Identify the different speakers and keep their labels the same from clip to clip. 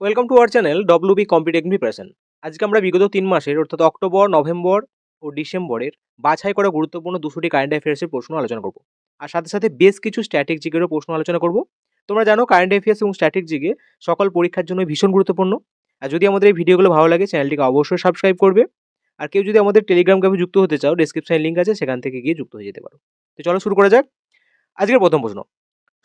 Speaker 1: Welcome to our channel WB competitive preparation আজকে আমরা বিগত তিন মাসের, অর্থাৎ অক্টোবর, নভেম্বর ও ডিসেম্বরের বাছাই করা গুরুত্বপূর্ণ দুশোটি কারেন্ট অ্যাফেয়ার্সের প্রশ্ন আলোচনা করব। আর সাথে সাথে বেশ কিছু স্ট্যাটিক জিগেরও প্রশ্ন আলোচনা করব। তোমরা জানো কারেন্ট অ্যাফেয়ার্স এবং স্ট্যাটিক জিগে সকল পরীক্ষার জন্য ভীষণ গুরুত্বপূর্ণ। আর যদি আমাদের এই ভিডিওগুলো ভালো লাগে চ্যানেলটিকে অবশ্যই সাবস্ক্রাইব করবে। আর কেউ যদি আমাদের টেলিগ্রাম গ্রুপে যুক্ত হতে চাও ডিসক্রিপশনে লিঙ্ক আছে, সেখান থেকে গিয়ে যুক্ত হয়ে যেতে পারো। তো চলো শুরু করা যাক। আজকের প্রথম প্রশ্ন।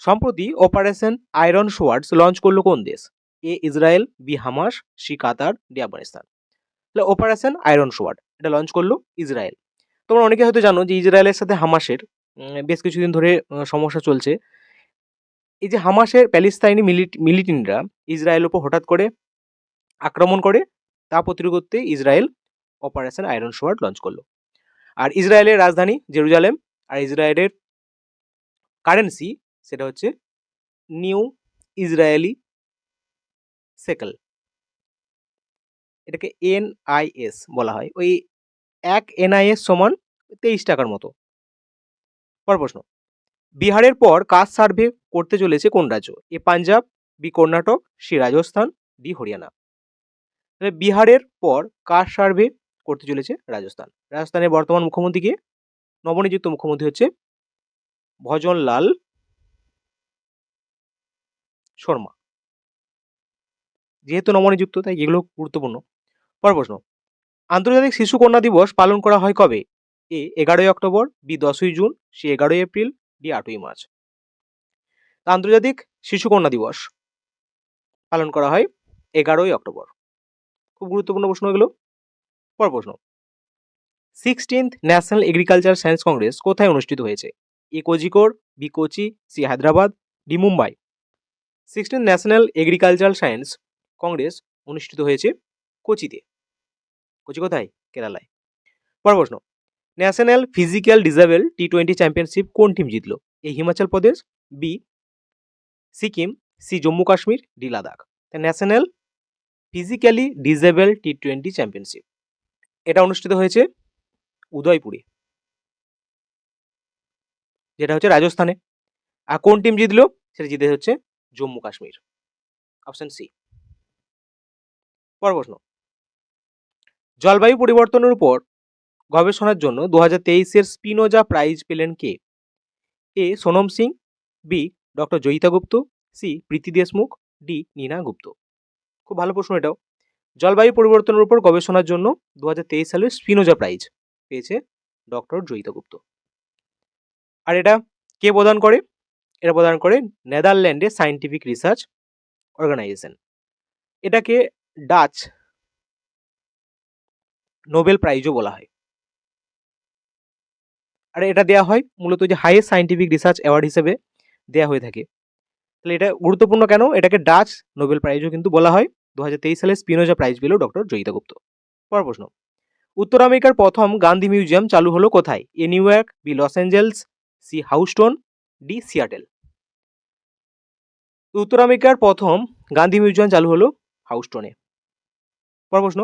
Speaker 1: সম্প্রতি অপারেশন আয়রন শোয়ার্ডস লঞ্চ করল কোন দেশ? A Israel, B Hamas, C Qatar, D Afghanistan. তাহলে অপারেশন আয়রন সোয়ার্ড এটা লঞ্চ করল ইসরায়েল। তোমরা অনেকে হয়তো জানো যে ইসরায়েলের সাথে হামাসের বেশ কিছুদিন ধরে সমস্যা চলছে। এই যে হামাসের প্যালেস্তাইনি মিলিটিনরা ইসরায়েলের উপর হঠাৎ করে আক্রমণ করে, তা প্রতিরোধ করতে Israel operation iron sword launch করল। আর ইসরায়েলের রাজধানী জেরুজালেম আর ইসরায়েলের কারেন্সি সেটা হচ্ছে নিউ ইসরায়েলি সেকেল। এটাকে এনআইএস বলা হয়। ওই এক এনআইএস সমান তেইশ টাকার মতো। পর প্রশ্ন। বিহারের পর কাজ সার্ভে করতে চলেছে কোন রাজ্য? A Punjab, B Karnataka, C Rajasthan, D Haryana. তাহলে বিহারের পর কাস্ট সার্ভে করতে চলেছে রাজস্থান? রাজস্থানের বর্তমান মুখ্যমন্ত্রীকে নবনিযুক্ত মুখ্যমন্ত্রী হচ্ছে ভজনলাল শর্মা। যেহেতু নবনিযুক্ত তাই এগুলো গুরুত্বপূর্ণ। পর প্রশ্ন, আন্তর্জাতিক শিশু কন্যা দিবস পালন করা হয় কবে? এ, এগারোই অক্টোবর, বি, দশই জুন, সি, এগারোই এপ্রিল, ডি, আটই মার্চ। আন্তর্জাতিক শিশু কন্যা দিবস পালন করা হয় এগারোই অক্টোবর। খুব গুরুত্বপূর্ণ প্রশ্ন এগুলো। পর প্রশ্ন, sixteenth national agriculture science congress কোথায় অনুষ্ঠিত হয়েছে? A Kozhikode B, Kochi, C, Hyderabad, D, Mumbai. Sixteenth national agricultural science congress অনুষ্ঠিত হয়েছে কোচিতে। কোচি কোথায়? কেরালায়। পর প্রশ্ন, national physical disabled T twenty championship কোন টিম জিতলো? A Himachal Pradesh, B Sikkim, C Jammu Kashmir, D Ladakh. National physically disabled T twenty championship, এটা অনুষ্ঠিত হয়েছে উদয়পুরে। যেটা হচ্ছে রাজস্থানে। আর কোন টিম জিতলো? সেটা জিতে হচ্ছে জম্মু কাশ্মীর। অপশন সি পর প্রশ্ন। জলবায়ু পরিবর্তনের উপর গবেষণার জন্য দু হাজার তেইশের স্পিনোজা প্রাইজ পেলেন কে? A Sonam Singh, B doctor Jayita Gupta, C Preeti Deshmukh, D Neena Gupta. খুব ভালো প্রশ্ন এটাও। জলবায়ু পরিবর্তনের উপর গবেষণার জন্য দু সালের স্পিনোজা প্রাইজ পেয়েছে ডক্টর জয়িতা গুপ্ত। আর এটা কে প্রদান করে? এটা প্রদান করে নেদারল্যান্ডে সায়েন্টিফিক রিসার্চ অর্গানাইজেশন। এটাকে ডাচ নোবেল প্রাইজও বলা হয়। আর এটা দেওয়া হয় মূলত যে হাইয়েস্ট সাইন্টিফিক রিসার্চ অ্যাওয়ার্ড হিসেবে দেওয়া হয়ে থাকে। তাহলে এটা গুরুত্বপূর্ণ কেন? এটাকে ডাচ নোবেল প্রাইজও কিন্তু বলা হয়। দু হাজার তেইশ সালে স্পিনোজা প্রাইজ পেল ডক্টর জয়িতা গুপ্ত। পর প্রশ্ন, উত্তর আমেরিকার প্রথম গান্ধী মিউজিয়াম চালু হলো কোথায়? A New York B Los Angeles C Houston D Seattle. উত্তর আমেরিকার প্রথম গান্ধী মিউজিয়াম চালু হলো হাউস্টনে। পর প্রশ্ন,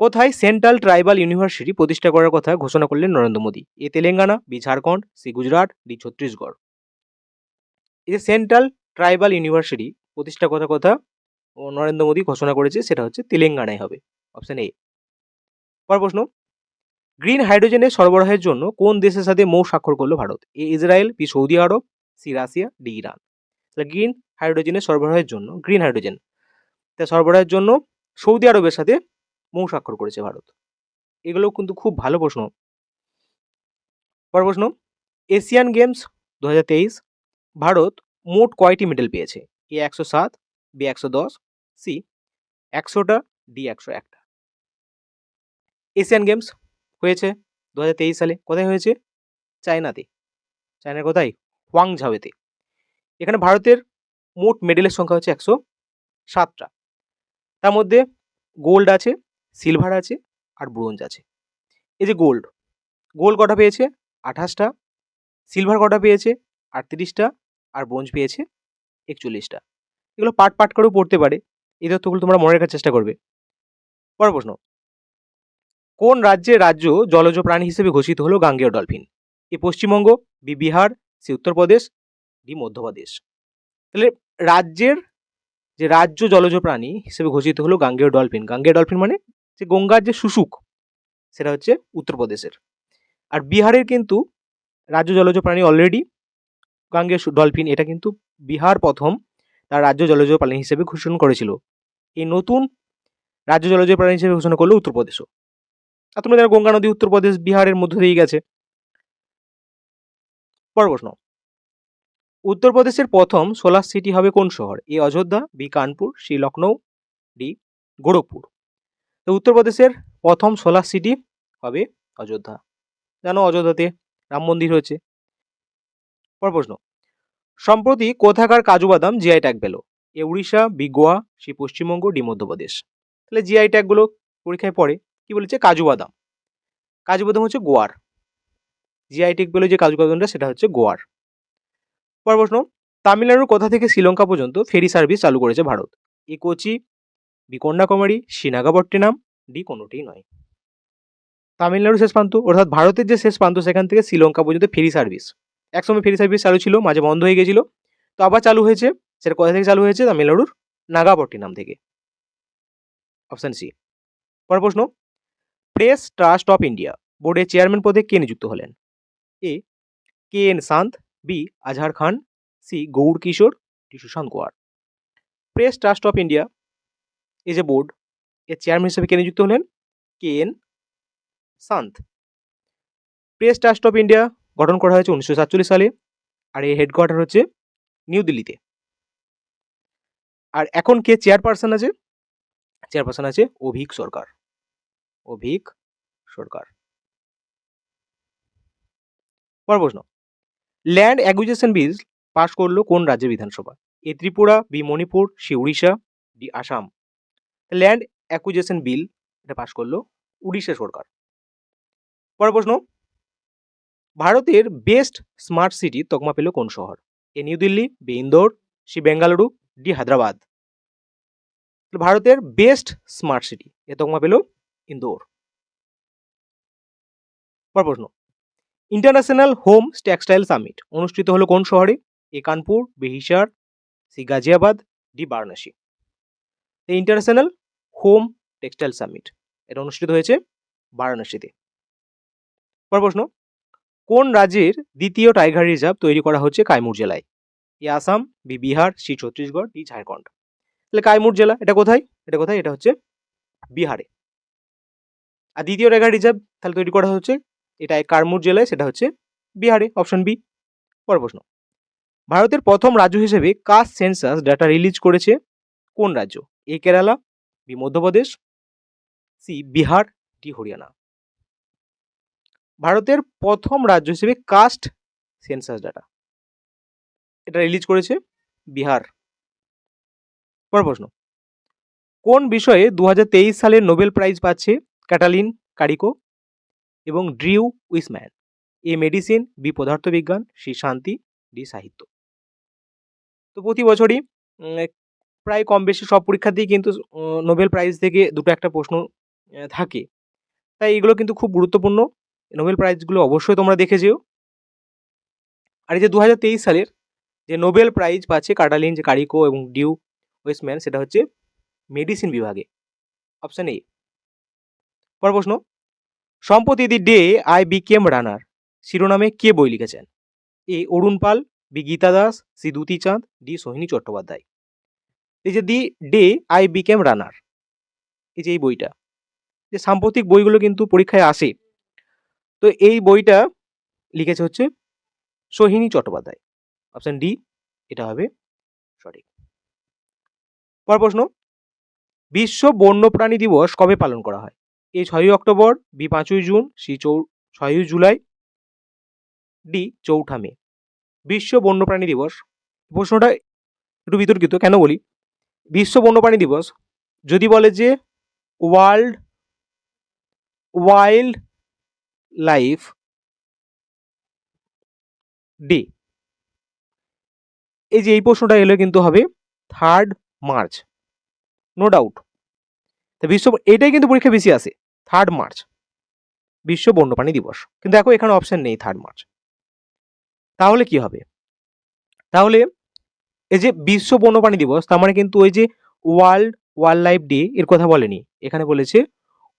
Speaker 1: কোথায় সেন্ট্রাল ট্রাইবাল ইউনিভার্সিটি প্রতিষ্ঠা করার কথা ঘোষণা করলেন Narendra Modi? A Telangana, B Jharkhand, C Gujarat, D Chhattisgarh. এই সেন্ট্রাল ট্রাইবাল ইউনিভার্সিটি প্রতিষ্ঠা করার কথা নরেন্দ্র মোদী ঘোষণা করেছে, সেটা হচ্ছে তেলেঙ্গানায় হবে। Option A. পর প্রশ্ন, গ্রিন হাইড্রোজেনের সরবরাহের জন্য কোন দেশের সাথে মৌ স্বাক্ষর করল Bharat? A Israel, B Saudi Arabia, C Russia, D Iran. Green হাইড্রোজেনের সরবরাহের জন্য, গ্রিন হাইড্রোজেন। তা সরবরাহের জন্য সৌদি আরবের সাথে মৌ স্বাক্ষর করেছে ভারত। এগুলো কিন্তু খুব ভালো প্রশ্ন। পর প্রশ্ন, এশিয়ান গেমস দু হাজার তেইশ ভারত মোট কয়টি মেডেল পেয়েছে? এ একশো সাত, বি একশো দশ, সি একশোটা, ডি একশো একটা। এশিয়ান গেমস হয়েছে দু হাজার তেইশ সালে। কোথায় হয়েছে? চায়নাতে। চায়নার কোথায়? হোয়াংঝাওয়েতে। এখানে ভারতের মোট মেডেলের সংখ্যা হচ্ছে একশো সাতটা। তার মধ্যে গোল্ড আছে সিলভার আছে আর ব্রোঞ্জ আছে। এই যে গোল্ড গোল্ড কটা পেয়েছে? আঠাশটা সিলভার কটা পেয়েছে? আটত্রিশটা আর ব্রোঞ্জ পেয়েছে একচল্লিশটা। এগুলো পাট পাট করেও পড়তে পারে। এই তথ্যগুলো তোমরা মনে রাখার চেষ্টা করবে। পরের প্রশ্ন, কোন রাজ্যের রাজ্য জলজ প্রাণী হিসেবে ঘোষিত হলো গাঙ্গেয় dolphin? A Paschimbanga, B Bihar, C Uttar Pradesh, D Madhya Pradesh. তাহলে রাজ্যের যে রাজ্য জলজ প্রাণী হিসেবে ঘোষিত হলো গাঙ্গেয় ডলফিন। গাঙ্গেয় ডলফিন মানে যে গঙ্গার যে শুশুক, সেটা হচ্ছে উত্তরপ্রদেশের। আর বিহারের কিন্তু রাজ্য জলজ প্রাণী অলরেডি গাঙ্গেয় ডলফিন, এটা কিন্তু বিহার প্রথম তার রাজ্য জলজ প্রাণী হিসেবে ঘোষণা করেছিল। এই নতুন রাজ্য জলজ প্রাণী হিসেবে ঘোষণা করল উত্তরপ্রদেশও। আর তোমরা জানো গঙ্গা নদী উত্তরপ্রদেশ বিহারের মধ্য দিয়ে গেছে। পরের প্রশ্ন। উত্তরপ্রদেশের প্রথম সোলার সিটি হবে কোন শহর? A Ayodhya, B Kanpur, C Lucknow D Gorakhpur. তো উত্তরপ্রদেশের প্রথম সোলার সিটি হবে অযোধ্যা। জানো অযোধ্যাতে রাম মন্দির হয়েছে। পর প্রশ্ন। সম্প্রতি কোথাকার কাজু বাদাম জিআই ট্যাগ পেল? A Orissa, B Goa, C Paschimbanga, D Madhya Pradesh. তাহলে জিআই ট্যাগগুলো পরীক্ষায় পড়ে। কি বলেছে? কাজু বাদাম। কাজু বাদাম হচ্ছে গোয়ার। জিআই ট্যাগ পেল যে কাজু বাদামটা, সেটা হচ্ছে গোয়ার। পর প্রশ্ন, তামিলনাড়ুর কোথা থেকে শ্রীলঙ্কা পর্যন্ত ফেরি সার্ভিস চালু করেছে ভারত? এ Kochi, B Kanyakumari, C Nagapattinam, D কোনোটিই নয়। তামিলনাড়ু শেষ প্রান্ত, অর্থাৎ ভারতের যে শেষ প্রান্ত, সেখান থেকে শ্রীলঙ্কা পর্যন্ত ফেরি সার্ভিস। একসময় ফেরি সার্ভিস চালু ছিল, মাঝে বন্ধ হয়ে গেছিল তো আবার চালু হয়েছে, সেটা কোথা থেকে চালু হয়েছে? তামিলনাড়ুর নাগাপট্টিনাম থেকে। Option C. পর প্রশ্ন, প্রেস ট্রাস্ট অফ ইন্ডিয়া বোর্ডের চেয়ারম্যান পদে কে নিযুক্ত হলেন? A, K N Shanta B, Azhar Khan, C Gaur Kishore, D, Sushant Goyal press trust of India as A board এর চেয়ারম্যান হিসেবে কে নিযুক্ত হলেন? K N Shanta press trust of India গঠন করা হয়েছে উনিশশো সাতচল্লিশ সালে আর এর হেডকোয়ার্টার হচ্ছে নিউ দিল্লিতে। আর এখন কে চেয়ারপারসন আছে? চেয়ারপারসন আছে অভিক সরকার। অভিক সরকার। পর প্রশ্ন। ল্যান্ড অ্যাকুইজিশন বিল পাশ করল কোন রাজ্যের বিধানসভা? A Tripura B Manipur C Orissa D Assam. Land acquisition bill এটা পাশ করল উড়িষ্যা সরকার। পরের প্রশ্ন। ভারতের বেস্ট স্মার্ট সিটি তকমা পেল কোন শহর? A New Delhi B Indore C Bengaluru D Hyderabad. ভারতের বেস্ট স্মার্ট সিটি এ তকমা পেল ইন্দোর। পর প্রশ্ন। ইন্টারন্যাশনাল হোম টেক্সটাইল সামিট অনুষ্ঠিত হলো কোন শহরে? A Kanpur, B Hisar C Ghaziabad, D Varanasi. International home textile summit, এটা অনুষ্ঠিত হয়েছে বারাণসীতে। পর প্রশ্ন, কোন রাজ্যের দ্বিতীয় টাইগার রিজার্ভ তৈরি করা হচ্ছে কাইমুর জেলায়? A Assam, B Bihar, C Chhattisgarh, D Jharkhand. তাহলে কাইমুর জেলা, এটা কোথায়? এটা কোথায়? এটা হচ্ছে বিহারে। আর দ্বিতীয় টাইগার রিজার্ভ তাহলে তৈরি করা হচ্ছে এটা কারমুর জেলায়? সেটা হচ্ছে বিহারে অপশন বি পর প্রশ্ন। ভারতের প্রথম রাজ্য হিসেবে কাস্ট সেন্সাস ডাটা রিলিজ করেছে কোন রাজ্য? A Kerala B Madhya Pradesh C Bihar D Haryana. ভারতের প্রথম রাজ্য হিসেবে কাস্ট সেন্সাস ডাটা এটা রিলিজ করেছে বিহার। পর প্রশ্ন, কোন বিষয়ে দু হাজার তেইশ সালে নোবেল প্রাইজ পাচ্ছে ক্যাটালিন কারিকো? এবং Drew Weissman. A medicine, B পদার্থবিজ্ঞান, সি শান্তি, ডি সাহিত্য। তো প্রতি বছরই প্রায় কম বেশি সব পরীক্ষাতেই কিন্তু নোবেল প্রাইজ থেকে দুটো একটা প্রশ্ন থাকে। তাই এগুলো কিন্তু খুব গুরুত্বপূর্ণ। নোবেল প্রাইজগুলো অবশ্যই তোমরা দেখে যেও। আর এই যে দু হাজার তেইশ সালের যে নোবেল প্রাইজ পাচ্ছে কাটালিন যে কারিকো এবং ডিউ ওয়েস্টম্যান সেটা হচ্ছে মেডিসিন বিভাগে। Option A. পর প্রশ্ন। সম্প্রতি the day I became runner. শিরোনামে কে বই লিখেছেন? A Arun Pal, B Geeta Das, C Dutee Chand, D Sohini Chattopadhyay. এই যে the day I became runner, এই যে এই বইটা, যে সাম্প্রতিক বইগুলো কিন্তু পরীক্ষায় আসে, তো এই বইটা লিখেছে হচ্ছে সোহিনী চট্টোপাধ্যায়। অপশন ডি, এটা হবে সঠিক। পর প্রশ্ন, বিশ্ব বন্যপ্রাণী দিবস কবে পালন করা হয়? এ ছয়ই অক্টোবর, বি পাঁচই জুন, সি চৌ, ছয়ই জুলাই, ডি চৌঠা মে। বিশ্ব বন্যপ্রাণী দিবস। প্রশ্নটা একটু বিতর্কিত, কেন বলি? বিশ্ব বন্যপ্রাণী দিবস যদি বলে যে ওয়ার্ল্ড, ওয়াইল্ড লাইফ ডে, এই যে এই প্রশ্নটা এলে কিন্তু হবে থার্ড মার্চ নো ডাউট তা বিশ্ব এটাই কিন্তু পরীক্ষা বেশি আসে থার্ড মার্চ বিশ্ব বন্যপ্রাণী দিবস। কিন্তু দেখো এখানে অপশন নেই থার্ড মার্চ তাহলে কি হবে? তাহলে এই যে বিশ্ব বন্যপ্রাণী দিবস, তার মানে কিন্তু ওই যে ওয়ার্ল্ড ওয়াইল্ড লাইফ ডে এর কথা বলেনি। এখানে বলেছে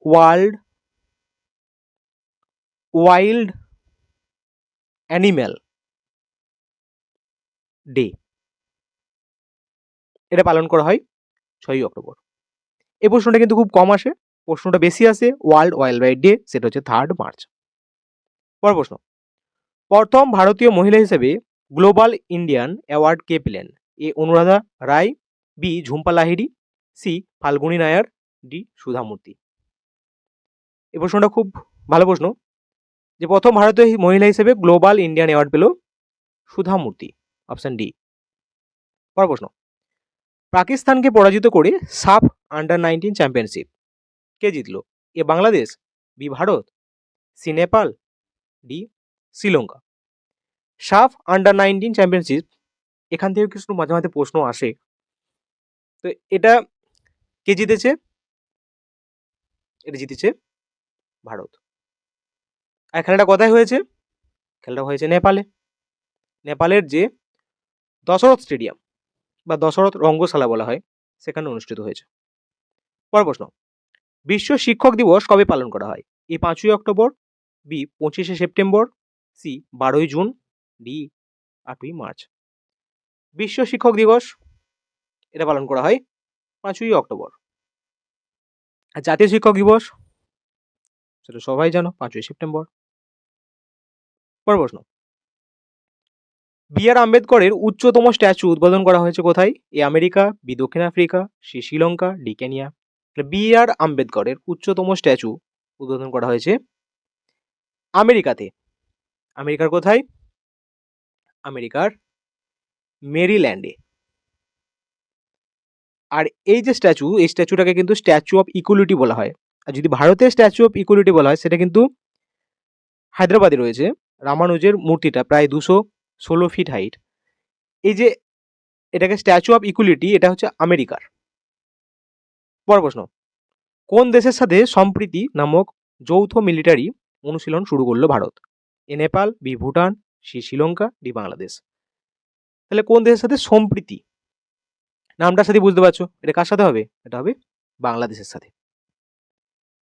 Speaker 1: ওয়ার্ল্ড ওয়াইল্ড অ্যানিম্যাল ডে এটা পালন করা হয় ছয়ই অক্টোবর। এই প্রশ্নটা কিন্তু খুব কম আসে। প্রশ্নটা বেশি আসে ওয়ার্ল্ড ওয়াইল্ড লাইফ ডে সেটা হচ্ছে থার্ড মার্চ পর প্রশ্ন। প্রথম ভারতীয় মহিলা হিসেবে গ্লোবাল ইন্ডিয়ান অ্যাওয়ার্ড কে পেলেন? A Anuradha Roy B Jhumpa Lahiri C Falguni Nayar D Sudha Murthy এই প্রশ্নটা খুব ভালো প্রশ্ন। যে প্রথম ভারতীয় মহিলা হিসেবে গ্লোবাল ইন্ডিয়ান অ্যাওয়ার্ড পেল সুধামূর্তি অপশন ডি পর প্রশ্ন। পাকিস্তানকে পরাজিত করে সাফ আন্ডার নাইনটিন চ্যাম্পিয়নশিপ কে জিতলো? এ Bangladesh, B Bharat, C Nepal, D Sri Lanka SAFF under nineteen championship এখান থেকে কিছু মাঝে মাঝে প্রশ্ন আসে। তো এটা কে জিতেছে? এটা জিতেছে ভারত। আর খেলাটা কোথায় হয়েছে? খেলাটা হয়েছে নেপালে। নেপালের যে দশরথ স্টেডিয়াম বা দশরথ রঙ্গশালা বলা হয়, সেখানে অনুষ্ঠিত হয়েছে। পর প্রশ্ন, বিশ্ব শিক্ষক দিবস কবে পালন করা হয়? এ পাঁচই অক্টোবর, বি পঁচিশে সেপ্টেম্বর, সি বারোই জুন, ডি আটই মার্চ। বিশ্ব শিক্ষক দিবস এটা পালন করা হয় পাঁচই অক্টোবর। আর জাতীয় শিক্ষক দিবস, সেটা সবাই জানো, পাঁচই সেপ্টেম্বর। পর প্রশ্ন বি আর আম্বেদকরের উচ্চতম স্ট্যাচু উদ্বোধন করা হয়েছে কোথায়? এ আমেরিকা, বি দক্ষিণ Africa, C Sri Lanka, D Kenya. B R আম্বেদকরের উচ্চতম স্ট্যাচু উদ্বোধন করা হয়েছে আমেরিকাতে। আমেরিকার কোথায়? আমেরিকার মেরিল্যান্ডে। আর এই যে স্ট্যাচু, এই স্ট্যাচুটাকে কিন্তু স্ট্যাচু অফ ইকুয়ালিটি বলা হয়। আর যদি ভারতের স্ট্যাচু অফ ইকুয়ালিটি বলা হয়, সেটা কিন্তু হায়দ্রাবাদে রয়েছে। রামানুজের মূর্তিটা, প্রায় দুশো ষোলো ফিট হাইট এই যে এটাকে স্ট্যাচু অফ ইকুয়ালিটি এটা হচ্ছে আমেরিকার। পর প্রশ্ন, কোন দেশের সাথে সম্প্রীতি নামক যৌথ মিলিটারি অনুশীলন শুরু করল Bharat? A Nepal, B Bhutan, C Sri Lanka, D Bangladesh. তাহলে কোন দেশের সাথে সম্প্রীতি? নামটার সাথে বুঝতে পারছ? এটা কার সাথে হবে? এটা হবে বাংলাদেশের সাথে।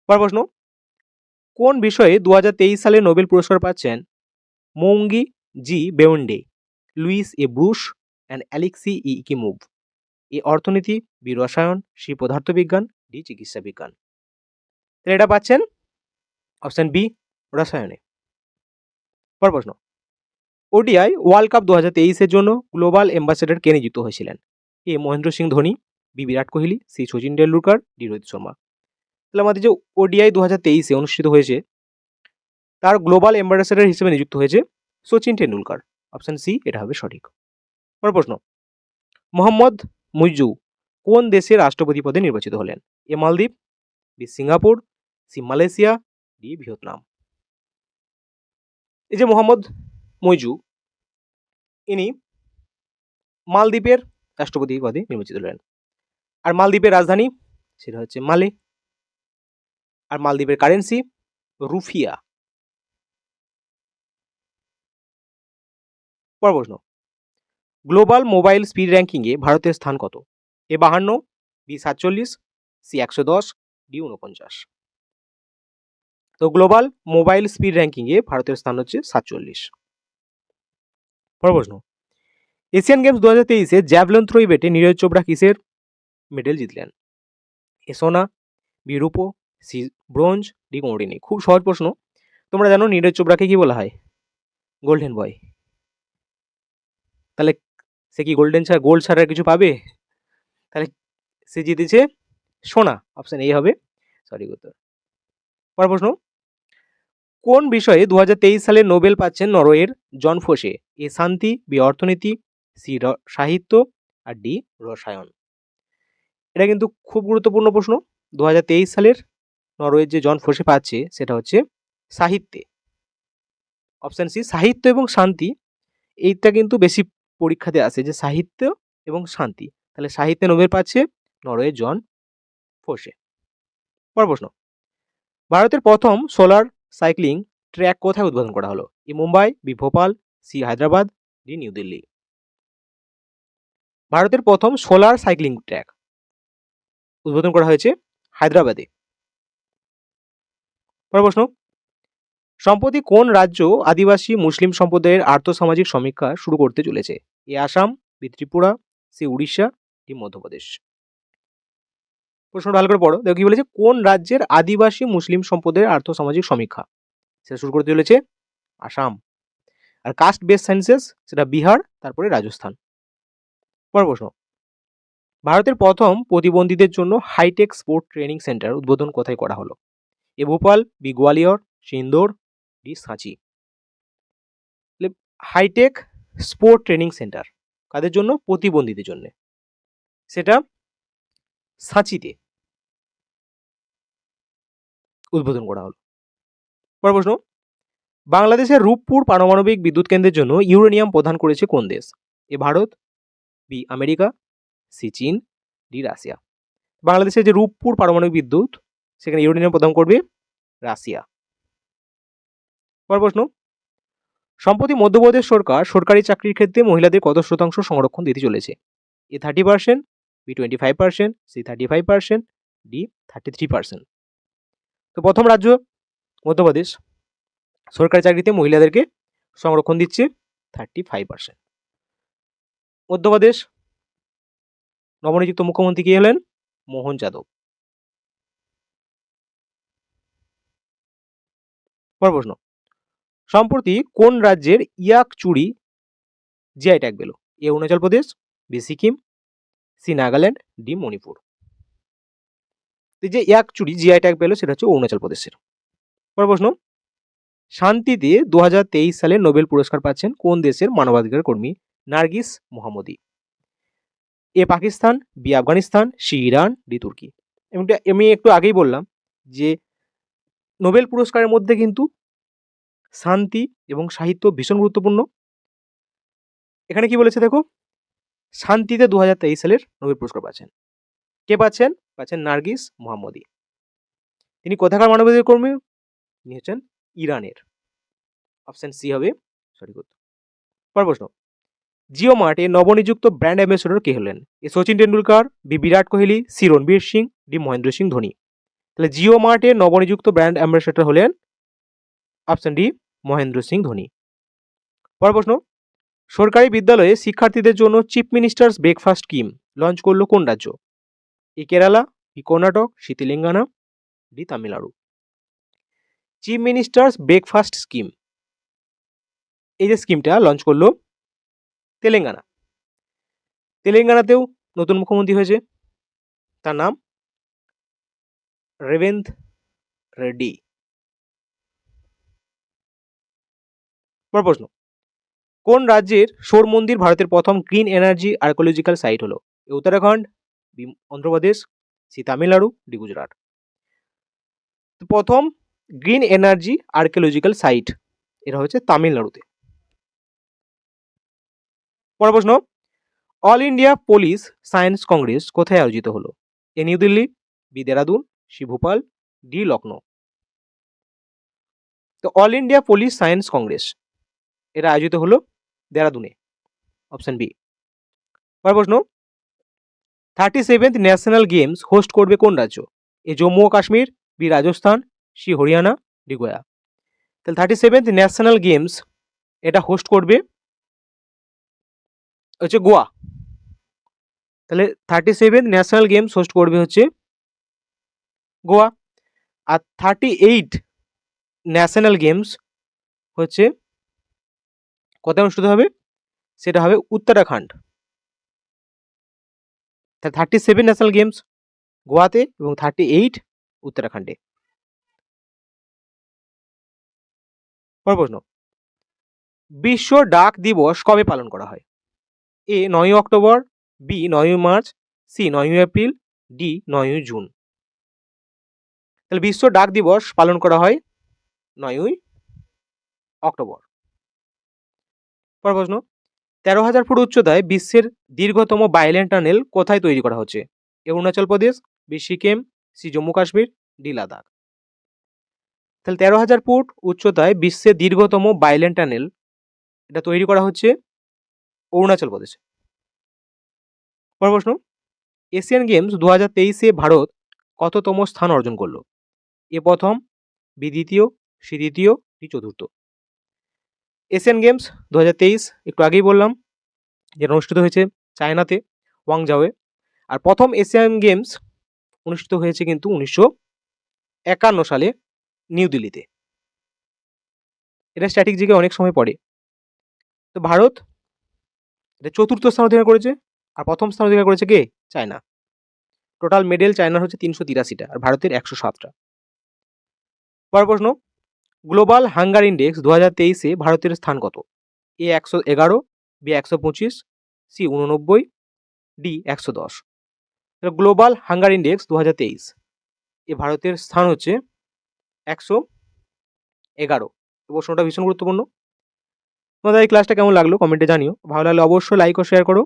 Speaker 1: পর প্রশ্ন, কোন বিষয়ে দু হাজার তেইশ সালে নোবেল পুরস্কার পাচ্ছেন Moungi G Bawendi Louis A Brus and Alexei I Ekimov A অর্থনীতি বি রসায়ন সি পদার্থবিজ্ঞান, ডি, চিকিৎসা বিজ্ঞান। তাহলে এটা পাচ্ছেন? অপশান বি, রসায়নে। পর প্রশ্ন। ওডিআই ওয়ার্ল্ড কাপ দু হাজার তেইশের জন্য গ্লোবাল অ্যাম্বাসেডর কে নিযুক্ত হয়েছিলেন? A, Mahendra Singh Dhoni, B, Virat Kohli, C, Sachin Tendulkar D, Rohit Sharma. তাহলে আমাদের যে ওডিআই দু হাজার তেইশে অনুষ্ঠিত হয়েছে, তার গ্লোবাল অ্যাম্বাসেডর হিসেবে নিযুক্ত হয়েছে সচিন টেন্ডুলকার অপশন সি এটা হবে সঠিক। পর প্রশ্ন। মোহাম্মদ মুইজু কোন দেশের রাষ্ট্রপতি পদে নির্বাচিত হলেন? এ মালদ্বীপ, B Singapore, C Malaysia, D Vietnam. এই যে মোহাম্মদ মইজু, ইনি মালদ্বীপের রাষ্ট্রপতি পদে নির্বাচিত হলেন। আর মালদ্বীপের রাজধানী, সেটা হচ্ছে মালে। আর মালদ্বীপের কারেন্সি রুফিয়া। পর প্রশ্ন। গ্লোবাল মোবাইল স্পিড র্যাঙ্কিংয়ে ভারতের স্থান কত? এ বাহান্ন, বি সাতচল্লিশ, সি একশো দশ, ডি উনপঞ্চাশ তো গ্লোবাল মোবাইল স্পিড র্যাঙ্কিংয়ে ভারতের স্থান হচ্ছে সাতচল্লিশ। পর প্রশ্ন। এশিয়ান গেমস দু হাজার তেইশে জ্যাভলন থ্রো ইভেন্টে নীরজ চোপড়া কিসের মেডেল জিতলেন? এ সোনা, বি রূপো, সি ব্রোঞ্জ, ডি কৌড়িনি খুব সহজ প্রশ্ন। তোমরা জানো নীরজ চোপড়াকে কি বলা হয়? Golden boy. তাহলে সে কি গোল্ডেন ছাড়া গোল্ড ছাড়া কিছু পাবে? তাহলে সে জিতেছে সোনা অপশান এই হবে। সরি উত্তর পর প্রশ্ন। কোন বিষয়ে দু হাজার তেইশ সালে নোবেল পাচ্ছেন নরওয়ের জন ফোসে? এ শান্তি, বি অর্থনীতি, সি সাহিত্য, আর ডি রসায়ন। এটা কিন্তু খুব গুরুত্বপূর্ণ প্রশ্ন। দু হাজার তেইশ সালের নরওয়ের যে জন ফোসে পাচ্ছে, সেটা হচ্ছে সাহিত্যে। অপশান সি সাহিত্য এবং শান্তি। এইটা কিন্তু বেশি পরীক্ষাতে আসে যে সাহিত্য এবং শান্তি। তাহলে সাহিত্যে নোবেল পাচ্ছে নরওয়ের জন ফোসে পর প্রশ্ন। ভারতের প্রথম সোলার সাইক্লিং ট্র্যাক কোথায় উদ্বোধন করা হলো? E Mumbai, B Bhopal, C Hyderabad, D New Delhi. ভারতের প্রথম সোলার সাইক্লিং ট্র্যাক উদ্বোধন করা হয়েছে হায়দ্রাবাদে। পরের প্রশ্ন। সম্প্রতি কোন রাজ্য আদিবাসী মুসলিম সম্প্রদায়ের আর্থসামাজিক সমীক্ষা শুরু করতে চলেছে? A Assam, B Tripura, C Odisha, D Madhya Pradesh. প্রশ্নটা ভালো করে পড়ো। দেখো কি বলেছে? কোন রাজ্যের আদিবাসী মুসলিম সম্প্রদায়ের আর্থসামাজিক সমীক্ষা? সেটা শুরু করতে চলেছে আসাম। আর কাস্ট বেস সায়েন্সেস সেটা বিহার, তারপরে রাজস্থান। পরের প্রশ্ন। ভারতের প্রথম প্রতিবন্ধীদের জন্য হাইটেক স্পোর্ট ট্রেনিং সেন্টার উদ্বোধন কোথায় করা হলো? এ ভোপাল, বি গোয়ালিয়র, সিন্দোর ডি সাঁচি। হাইটেক স্পোর্ট ট্রেনিং সেন্টার, কাদের জন্য? প্রতিবন্ধীদের জন্য। সেটা সাঁচিতে। উদ্বোধন করা হলো। পরের প্রশ্ন, বাংলাদেশের রূপপুর পারমাণবিক বিদ্যুৎ কেন্দ্রের জন্য ইউরেনিয়াম প্রদান করেছে কোন দেশ? A Bharat, B America, C চীন, ডি রাশিয়া। বাংলাদেশের যে রূপপুর পারমাণবিক বিদ্যুৎ, সেখানে ইউরেনিয়াম প্রদান করবে রাশিয়া। পরের প্রশ্ন। সম্প্রতি মধ্যপ্রদেশ সরকার সরকারি চাকরির ক্ষেত্রে মহিলাদের কত শতাংশ সংরক্ষণ দিতে চলেছে? A thirty percent, B twenty five percent, C thirty five percent, D thirty three percent. তো প্রথম রাজ্য মধ্যপ্রদেশ। সরকারি চাকরিতে মহিলাদেরকে সংরক্ষণ দিচ্ছে থার্টি ফাইভ পার্সেন্ট। মধ্যপ্রদেশ। নবনিযুক্ত মুখ্যমন্ত্রী কে হলেন? মোহন যাদব। পর প্রশ্ন। সম্প্রতি কোন রাজ্যের ইয়াক চুরি জিআই ট্যাগ পেল? A Arunachal Pradesh, B Sikkim, C Nagaland, D Manipur. যে ইয়াক চুরি জিআই ট্যাগ পেল সেটা হচ্ছে অরুণাচল প্রদেশের। পর প্রশ্ন, শান্তিতে দু হাজার তেইশ সালে নোবেল পুরস্কার পাচ্ছেন কোন দেশের মানবাধিকার কর্মী Nargis Mohammadi? A Pakistan, B Afghanistan, C Iran, D Turkey. আমি একটু আগেই বললাম যে নোবেল পুরস্কারের মধ্যে কিন্তু শান্তি এবং সাহিত্য ভীষণ গুরুত্বপূর্ণ। এখানে কি বলেছে দেখো? শান্তিতে দু হাজার তেইশ সালের নোবেল পুরস্কার পাচ্ছেন। কে পাচ্ছেন? পাচ্ছেন নার্গিস মোহাম্মদী। তিনি কোথাকার মানবাধিকার কর্মী? তিনি হচ্ছেন ইরানের। অপশন সি হবে সঠিক উত্তর। পর প্রশ্ন। জিও মার্টে নবনিযুক্ত ব্র্যান্ড অ্যাম্বাসেডর কে হলেন? A Sachin Tendulkar B Virat Kohli, C Ranveer Singh, D Mahendra Singh Dhoni. তাহলে জিও মার্টে নবনিযুক্ত ব্র্যান্ড অ্যাম্বাসেডর হলেন অপশন ডি মহেন্দ্র সিং ধোনি। পর প্রশ্ন, সরকারি বিদ্যালয়ে শিক্ষার্থীদের জন্য chief ministers breakfast scheme launch করল কোন রাজ্য? A Kerala, B Karnataka C Telangana D Tamil Nadu. Chief ministers breakfast scheme. এই যে স্কিমটা লঞ্চ করল তেলেঙ্গানা। তেলেঙ্গানাতেও নতুন মুখ্যমন্ত্রী হয়েছে। তার নাম রেবেন্থ রেড্ডি। পর প্রশ্ন। কোন রাজ্যের সৌর মন্দির ভারতের প্রথম গ্রিন এনার্জি আর্কোলজিক্যাল সাইট হলো? Uttarakhand Andhra Pradesh, C Tamil Nadu, D Gujarat. প্রথম গ্রিন এনার্জি আর্কিওলজিক্যাল সাইট, এটা হচ্ছে তামিলনাড়ুতে। পর প্রশ্ন, all India police science congress কোথায় আয়োজিত হলো? A New Delhi, B Dehradun, C Bhopal, D Lucknow তো all India police science congress এটা আয়োজিত হলো দেরাদুনে অপশন বি পর প্রশ্ন thirty seventh national games host করবে কোন রাজ্য? A Jammu O Kashmir B Rajasthan C Haryana D Goa. তাহলে থার্টি সেভেন্থ ন্যাশনাল গেমস এটা হোস্ট করবে হচ্ছে গোয়া। তাহলে thirty seventh national games host করবে হচ্ছে গোয়া। আর থার্টি এইট ন্যাশনাল গেমস হচ্ছে কোথায় অনুষ্ঠিত হবে? সেটা হবে উত্তরাখণ্ড। তাহলে থার্টি সেভেন ন্যাশনাল গেমস গোয়াতে এবং থার্টি এইট উত্তরাখণ্ডে। পর প্রশ্ন। বিশ্ব ডাক দিবস কবে পালন করা হয়? এ নয় অক্টোবর, বি নয় মার্চ, সি নয় এপ্রিল, ডি নয় জুন। তাহলে বিশ্ব ডাক দিবস পালন করা হয় নয়ই অক্টোবর। পর প্রশ্ন, তেরো হাজার ফুট উচ্চতায় বিশ্বের দীর্ঘতম বাইল্যান্ড টানেল কোথায় তৈরি করা হচ্ছে? A Arunachal Pradesh, B Sikkim, C Jammu Kashmir, D Ladakh. তাহলে তেরো হাজার ফুট উচ্চতায় বিশ্বের দীর্ঘতম বাইল্যান্ড টানেল এটা তৈরি করা হচ্ছে অরুণাচল প্রদেশে। পর প্রশ্ন, এশিয়ান গেমস দু হাজার তেইশে ভারত কততম স্থান অর্জন করল? এ প্রথম, বি দ্বিতীয়, সি দ্বিতীয়, ডি চতুর্থ। এশিয়ান গেমস দু হাজার তেইশ, একটু আগেই বললাম, যেটা অনুষ্ঠিত হয়েছে চায়নাতে ওয়াংজাওয়ে আর প্রথম এশিয়ান গেমস অনুষ্ঠিত হয়েছে কিন্তু উনিশশো একান্ন সালে নিউ দিল্লিতে। এটা স্ট্র্যাটেজিকে অনেক সময় পড়ে। তো ভারত এটা চতুর্থ স্থান অধিকার করেছে, আর প্রথম স্থান অধিকার করেছে কে? চায়না। টোটাল মেডেল চায়নার হচ্ছে তিনশো তিরাশিটা, আর ভারতের একশো সাতটা। পরের প্রশ্ন গ্লোবাল হাঙ্গার ইন্ডেক্স দু হাজার তেইশে ভারতের স্থান কত? এ একশো এগারো, বি একশো পঁচিশ, সি উননব্বই ডি একশো দশ। গ্লোবাল হাঙ্গার ইন্ডেক্স দু হাজার তেইশ। এ ভারতের স্থান হচ্ছে একশো এগারো। প্রশ্নটা ভীষণ গুরুত্বপূর্ণ। তোমাদের এই ক্লাসটা কেমন লাগল কমেন্টে জানিও। ভালো লাগলে অবশ্যই লাইক ও শেয়ার করো।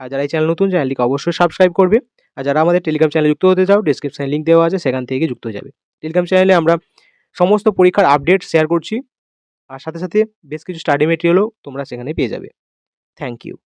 Speaker 1: আর যারা এই চ্যানেল নতুন চ্যানেলটিকে অবশ্যই সাবস্ক্রাইব করবে। আর যারা আমাদের টেলিগ্রাম চ্যানেলে যুক্ত হতে চাও ডিসক্রিপশানে লিঙ্ক দেওয়া আছে, সেখান থেকে যুক্ত হয়ে যাবে। টেলিগ্রাম চ্যানেলে আমরা সমস্ত পরীক্ষার আপডেট শেয়ার করছি। আর সাথে সাথে বেশ কিছু স্টাডি মেটেরিয়ালও তোমরা সেখানে পেয়ে যাবে। Thank you